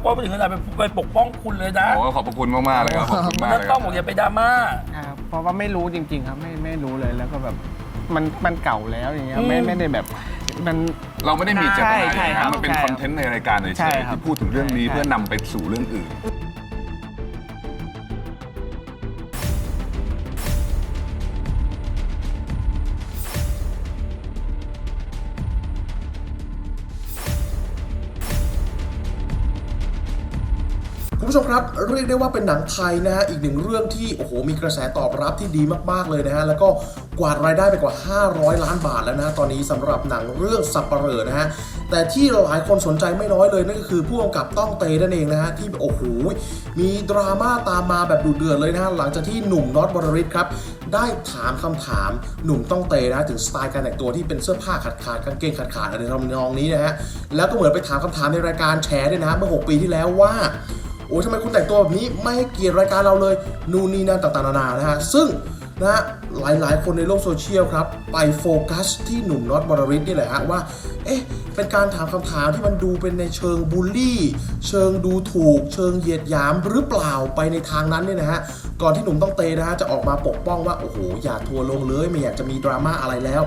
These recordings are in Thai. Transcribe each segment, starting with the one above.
โพสต์ไปถึงขนาดไปไปปกป้องคุณเลยนะโอ้ขอบพระคุณมากๆเลยครับขอบคุณมันมากนั้นเลยต้องบอกอย่าไปดราม่าครับเพราะว่าไม่รู้จริง ๆ ครับไม่ไม่รู้เลยแล้วก็แบบมันมันเก่าแล้วอย่างเงี้ยอืมไม่ไม่ได้แบบมัน เราไม่ได้มีเจตนาใช่ใช่ครับมันเป็นใช่คอนเทนต์ในรายการเฉใช่ยครับๆที่พูดถึงเรื่องนี้ใช่เพื่อนำไปสู่เรื่องอื่น คุณผู้ชมครับเรียกได้ว่าเป็นหนังไทยนะฮะอีกหนึ่งเรื่องที่โอ้โหมีกระแสตอบรับที่ดีมากๆเลยนะฮะแล้วก็กวาดรายได้ไปกว่า 500 ล้านบาทแล้วนะะตอนนี้สำหรับหนังเรื่องสับปะเหร่อนะฮะแต่ที่หลายคนสนใจไม่น้อยเลยนั่นก็คือผู้กำกับต้องเตนั่นเองนะฮะที่โอ้โหมีดราม่าตามมาแบบดุเดือดเลยนะฮะหลังจากที่หนุ่มน็อตบรริศครับได้ถามคำถามหนุ่มต้องเตนะะถึงสไตล์การแต่งตัวที่เป็นเสื้อผ้าขาดขาดกางเกงขาดขาดอะไรทำนองนี้นะฮะแล้วก็เหมือนไปถามคำถามในรายการแชร์ด้วยนะฮะเมื่อ 6 ปีที่แล้วว่า โอ้ทำไมคุณแต่งตัวแบบนี้ไม่ให้เกียรติรายการเราเลย นู่นนี่นั่นต่างๆนานานะฮะซึ่งนะฮะหลายๆ คนในโลกโซเชียลครับ ไปโฟกัสที่หนุ่มน็อตบรริสนี่แหละฮะว่า เอ๊ะ เป็นการถามคำถามที่มันดูเป็นในเชิงบูลลี่ เชิงดูถูก เชิงเหยียดหยามหรือเปล่าไปในทางนั้นเนี่ยนะฮะก่อนที่หนุ่มต้องเตนะฮะจะออกมาปกป้องว่าโอ้โหอย่าทัวร์ลงเลยไม่อยากจะมีดราม่าอะไรแล้ว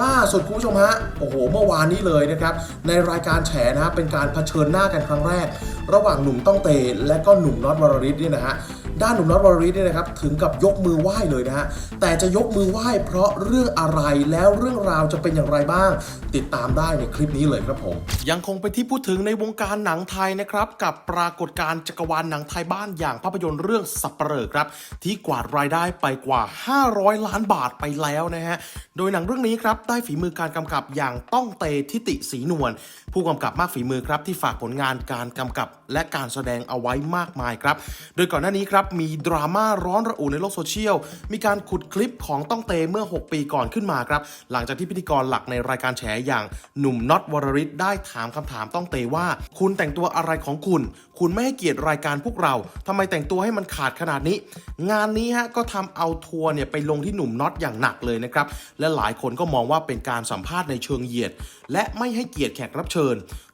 ล่าสุดคุณผู้ชมฮะโอ้โหเมื่อวานนี้เลยนะครับในรายการแฉนะฮะเป็นการเผชิญหน้ากันครั้งแรก ระหว่างหนุ่มต้องเตและก็หนุ่มน็อตวรริศเนี่ยนะฮะ ด้านหนุ่มน็อตวรริศเนี่ยนะครับถึงกับยกมือไหว้เลยนะฮะแต่จะยกมือไหว้เพราะเรื่องอะไรแล้วเรื่องราวจะเป็นอย่างไรบ้าง ติดตามได้ในคลิปนี้เลยครับผมยังคงเป็นที่พูดถึงในวงการหนังไทยนะครับกับปรากฏการณ์จักรวาลหนังไทยบ้านอย่างภาพยนตร์เรื่องสับเปลอครับที่กวาดรายได้ไปกว่า 500 ล้านบาทไปแล้วนะฮะโดยหนังเรื่องนี้ครับได้ฝีมือการกำกับอย่างต้องเตทิติศรีนวลผู้กำกับมากฝีมือครับที่ฝากผลงานการกำกับและการแสดงเอาไว้มากมายครับ โดยก่อนหน้านี้ครับมีดราม่าร้อนระอุในโลกโซเชียล มีการขุดคลิปของต้องเตเมื่อ 6 ปีก่อนขึ้นมาครับ หลังจากที่พิธีกรหลักในรายการแฉอย่างหนุ่มน็อตวรริศได้ถามคำถามต้องเตว่า คุณแต่งตัวอะไรของคุณ คุณไม่ให้เกียรติรายการพวกเราทำไมแต่งตัวให้มันขาดขนาดนี้ งานนี้ฮะก็ทำเอาทัวร์เนี่ยไปลงที่หนุ่มน็อตอย่างหนักเลยนะครับและหลายคนก็มองว่าเป็นการสัมภาษณ์ในเชิงเหยียด และไม่ให้เกียรติแขกรับเชิญ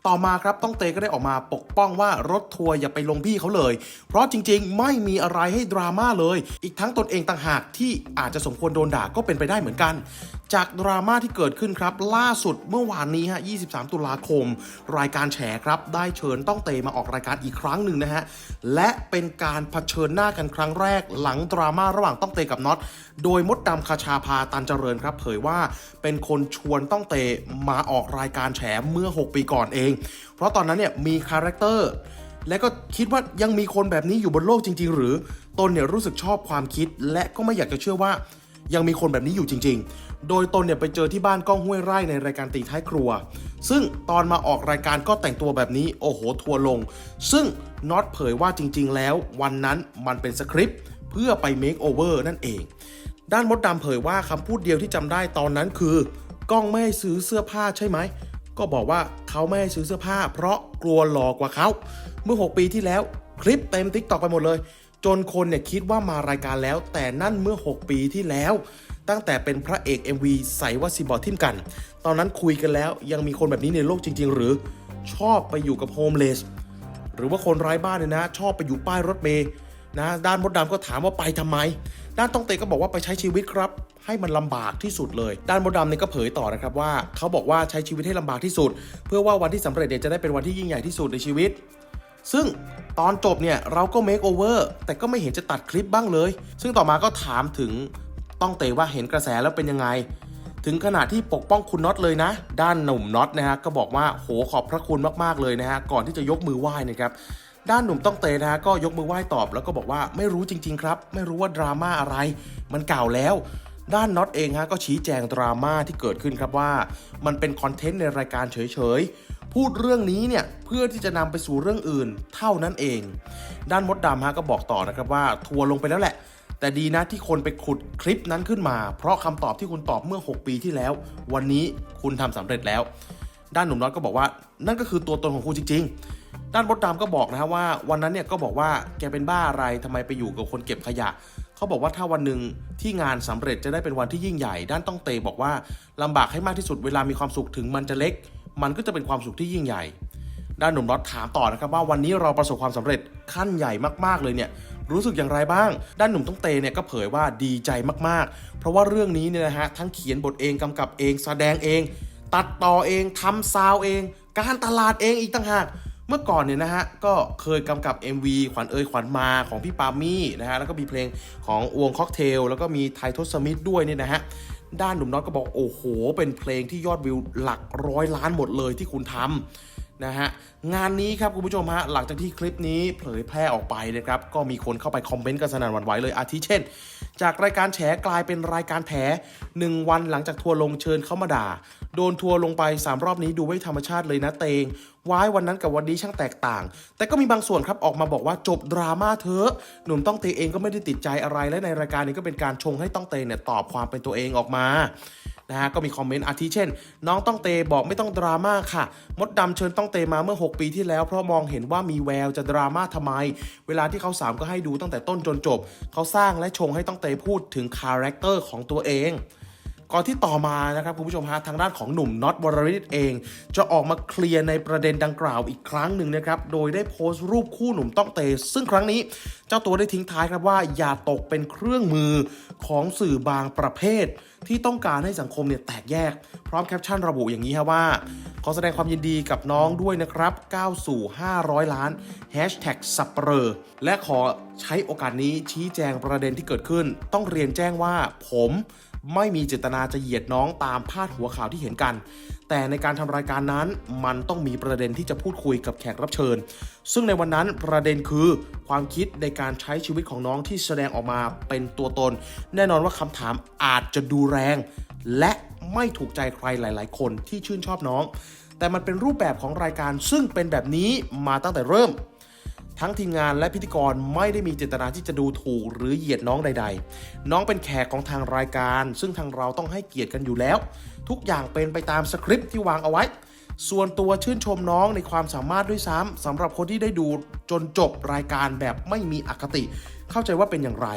ต่อมาครับต้องเตก็ได้ออกมาปกป้องว่ารถทัวร์อย่าไปลงพี่เขาเลย เพราะจริงๆ ไม่มีอะไรให้ดราม่าเลย อีกทั้งตนเองต่างหากที่อาจจะสมควรโดนด่าก็เป็นไปได้เหมือนกัน จากดราม่าที่เกิดขึ้นครับ ล่าสุดเมื่อวานนี้ฮะ 23 ตุลาคม รายการแฉครับ ได้เชิญต้องเตมาออกรายการอีกครั้งหนึ่งนะฮะ และเป็นการเผชิญหน้ากันครั้งแรก หลังดราม่าระหว่างต้องเตกับน็อต โดยมดดำคาชาพาตันเจริญครับ เผยว่าเป็นคนชวนต้องเตมาออกรายการแฉเมื่อ 6 ปีก่อนเอง เพราะตอนนั้นเนี่ยมีคาแรคเตอร์และก็คิดว่ายังมีคนแบบนี้อยู่บนโลกจริง ๆ หรือตนเนี่ยรู้สึกชอบความคิด และก็ไม่อยากจะเชื่อว่า ยังมีคนแบบนี้อยู่จริง ๆ โดยตนเนี่ยไปเจอที่บ้านก้องห้วยไร่ในรายการตีท้ายครัว ซึ่งตอนมาออกรายการก็แต่งตัวแบบนี้โอ้โหทัวร์ลง ซึ่งน็อตเผยว่าจริง ๆ แล้ว วันนั้นมันเป็นสคริปต์เพื่อไปเมคโอเวอร์นั่นเอง ด้านมดดำเผยว่าคำพูดเดียวที่จำได้ตอนนั้นคือ ก้องไม่ให้ซื้อเสื้อผ้าใช่ไหมก็บอกว่าเขาไม่ให้ซื้อเสื้อผ้า เพราะกลัวหลอกกว่าเขา เมื่อ 6 ปีที่แล้วคลิปเต็มทิกตอกไปหมดเลย จนคนเนี่ยคิดว่ามารายการแล้ว แต่นั่นเมื่อ 6 ปีที่แล้ว ตั้งแต่เป็นพระเอก MV ใส่ว่าซิบอทิมกัน ตอนนั้นคุยกันแล้วยังมีคนแบบนี้ในโลกจริง ๆ หรือชอบไปอยู่กับโฮมเลสหรือว่าคนไร้บ้านเนี่ยนะ ชอบไปอยู่ป้ายรถเมย์นะด้านมดดำก็ถามว่าไปทำไม ด้านต้องเตก็บอกว่าไปใช้ชีวิตครับ ให้มันลำบากที่สุดเลย ด้านมดดำเนี่ยก็เผยต่อนะครับว่า เขาบอกว่าใช้ชีวิตให้ลำบากที่สุด เพื่อว่าวันที่สำเร็จเนี่ยจะได้เป็นวันที่ยิ่งใหญ่ที่สุดในชีวิต ซึ่ง ตอนจบเนี่ยเราก็เมคโอเวอร์แต่ก็ไม่เห็นจะตัดคลิปบ้างเลย ซึ่งต่อมาก็ถามถึงต้องเตว่าเห็นกระแสแล้วเป็นยังไง ถึงขนาดที่ปกป้องคุณน็อตเลยนะ ด้านหนุ่มน็อตนะฮะก็บอกว่าโหขอบพระคุณมากๆเลยนะฮะก่อนที่จะยกมือไหว้นะครับด้านหนุ่มต้องเตนะฮะก็ยกมือไหว้ตอบแล้วก็บอกว่าไม่รู้จริง ๆ ครับ ไม่รู้ว่าดราม่าอะไร มันเก่าแล้วด้านน็อตเองฮะก็ชี้แจงดราม่าที่เกิดขึ้นครับว่า มันเป็นคอนเทนต์ในรายการเฉยๆ พูดเรื่องนี้เนี่ยเพื่อที่จะนำไปสู่เรื่องอื่น เท่านั้นเอง ด้านมดดำฮะก็บอกต่อนะครับว่าทัวร์ลงไปแล้วแหละ แต่ดีนะที่คนไปขุดคลิปนั้นขึ้นมา เพราะคำตอบที่คุณตอบเมื่อ 6 ปีที่แล้ว วันนี้คุณทำสำเร็จแล้ว ด้านหนุ่มน็อตก็บอกว่านั่นก็คือตัวตนของคุณจริง ๆ ด้านมดดำก็บอกนะฮะว่า วันนั้นเนี่ยก็บอกว่าแกเป็นบ้าอะไรทำไมไปอยู่กับคนเก็บขยะเขาบอกว่าถ้าวันหนึ่งที่งานสำเร็จจะได้เป็นวันที่ยิ่งใหญ่ ด้านต้องเตบอกว่าลำบากให้มากที่สุดเวลามีความสุขถึงมันจะเล็ก มันก็จะเป็นความสุขที่ยิ่งใหญ่ ด้านหนุ่มน็อตถามต่อนะครับว่าวันนี้เราประสบความสำเร็จขั้นใหญ่มากๆเลยเนี่ยรู้สึกอย่างไรบ้าง ด้านหนุ่มต้องเตเนี่ยก็เผยว่าดีใจมากๆ เพราะว่าเรื่องนี้เนี่ยนะฮะทั้งเขียนบทเองกำกับเองแสดงเอง ตัดต่อเองทำซาวเอง การตลาดเองอีกต่างหากเมื่อก่อนเนี่ยนะฮะก็เคยกำกับ MV ขวัญเอ่ยขวัญมาของพี่ปามี่นะฮะแล้วก็มีเพลงของอวงค็อกเทลแล้วก็มีไททศมิธด้วยเนี่ยนะฮะ ด้านหนุ่มน็อตก็บอกโอ้โห เป็นเพลงที่ยอดวิวหลักร้อยล้านหมดเลยที่คุณทำนะฮะงานนี้ครับคุณผู้ชมฮะหลังจากที่คลิปนี้เผยแพร่ออกไปนะครับก็มีคนเข้าไปคอมเมนต์กันสนั่นหวั่นไหวเลยอาทิเช่น จากรายการแฉกลายเป็นรายการแถหนึ่งวันหลังจากทัวร์ลงเชิญเข้ามาด่า โดนทัวร์ลงไป 3 รอบนี้ดูไม่ธรรมชาติเลยนะเตง ว้ายวันนั้นกับวันนี้ช่างแตกต่าง แต่ก็มีบางส่วนครับออกมาบอกว่าจบดราม่าเถอะหนุ่มต้องเตเองก็ไม่ได้ติดใจอะไรและในรายการนี้ก็เป็นการชงให้ต้องเตเนี่ยตอบความเป็นตัวเองออกมานะฮะก็มีคอมเมนต์อาทิเช่น น้องต้องเตบอกไม่ต้องดราม่าค่ะ มดดำเชิญต้องเตมาเมื่อ 6 ปีที่แล้ว เพราะมองเห็นว่ามีแววจะดราม่าทำไม เวลาที่เขาสามก็ให้ดูตั้งแต่ต้นจนจบ เขาสร้างและชงให้ต้องเตพูดถึงคาแรคเตอร์ของตัวเอง ก่อนที่ต่อมานะครับคุณผู้ชมฮะทางด้านของหนุ่มน็อตวรริศเอง จะออกมาเคลียร์ในประเด็นดังกล่าวอีกครั้งหนึ่งนะครับโดยได้โพสต์รูปคู่หนุ่มต้องเตซึ่งครั้งนี้ เจ้าตัวได้ทิ้งท้ายครับว่าอย่าตกเป็นเครื่องมือของสื่อบางประเภท ที่ต้องการให้สังคมเนี่ยแตกแยก พร้อมแคปชั่นระบุอย่างนี้ครับว่า ขอแสดงความยินดีกับน้องด้วยนะครับก้าวสู่ 500 ล้าน Hashtag สับเปรอและขอใช้โอกาสนี้ชี้แจงประเด็นที่เกิดขึ้น ต้องเรียนแจ้งว่าผมไม่มีเจตนาจะเหยียดน้องตามพาดหัวข่าวที่เห็นกัน แต่ในการทำรายการนั้นมันต้องมีประเด็นที่จะพูดคุยกับแขกรับเชิญ ซึ่งในวันนั้นประเด็นคือความคิดในการใช้ชีวิตของน้องที่แสดงออกมาเป็นตัวตน แน่นอนว่าคำถามอาจจะดูแรง และไม่ถูกใจใครหลาย ๆ คนที่ชื่นชอบน้อง แต่มันเป็นรูปแบบของรายการซึ่งเป็นแบบนี้มาตั้งแต่เริ่ม ทั้งทีมงานและพิธีกรไม่ได้มีเจตนาที่จะดูถูกหรือเหยียดน้องใด ๆ น้องเป็นแขกของทางรายการ ซึ่งทางเราต้องให้เกียรติกันอยู่แล้ว ทุกอย่างเป็นไปตามสคริปต์ที่วางเอาไว้ ส่วนตัวชื่นชมน้องในความสามารถด้วยซ้ำสำหรับคนที่ได้ดูจนจบรายการแบบไม่มีอคติ เข้าใจว่าเป็นอย่างไร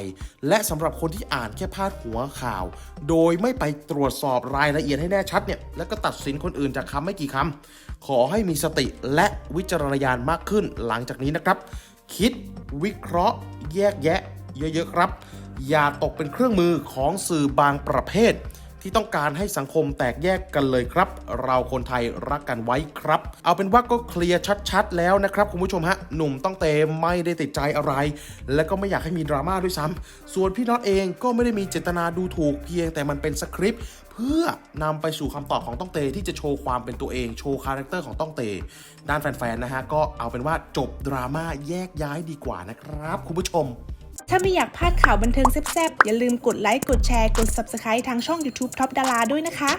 และสำหรับคนที่อ่านแค่พาดหัวข่าว โดยไม่ไปตรวจสอบรายละเอียดให้แน่ชัดเนี่ยแล้วก็ตัดสินคนอื่นจากคำไม่กี่คำขอให้มีสติและวิจารณญาณมากขึ้นหลังจากนี้นะครับ คิดวิเคราะห์ แยกแยะ เยอะๆครับ อย่าตกเป็นเครื่องมือของสื่อบางประเภท ที่ต้องการให้สังคมแตกแยกกันเลยครับ เราคนไทยรักกันไว้ครับ เอาเป็นว่าก็เคลียร์ชัดๆ แล้วนะครับคุณผู้ชมฮะหนุ่มต้องเตไม่ได้ติดใจอะไร และก็ไม่อยากให้มีดราม่าด้วยซ้ำส่วนพี่น็อตเองก็ไม่ได้มีเจตนาดูถูกเพียงแต่มันเป็นสคริปต์เพื่อนำไปสู่คำตอบของต้องเตที่จะโชว์ความเป็นตัวเองโชว์คาแรคเตอร์ของต้องเต ด้านแฟนๆนะฮะก็เอาเป็นว่าจบดราม่าแยกย้ายดีกว่านะครับ คุณผู้ชม ถ้าไม่อยากพลาดข่าวบันเทิงแซ่บๆ อย่าลืมกดไลค์ กดแชร์ กด Subscribe ทางช่อง YouTube Top ดาราด้วยนะคะ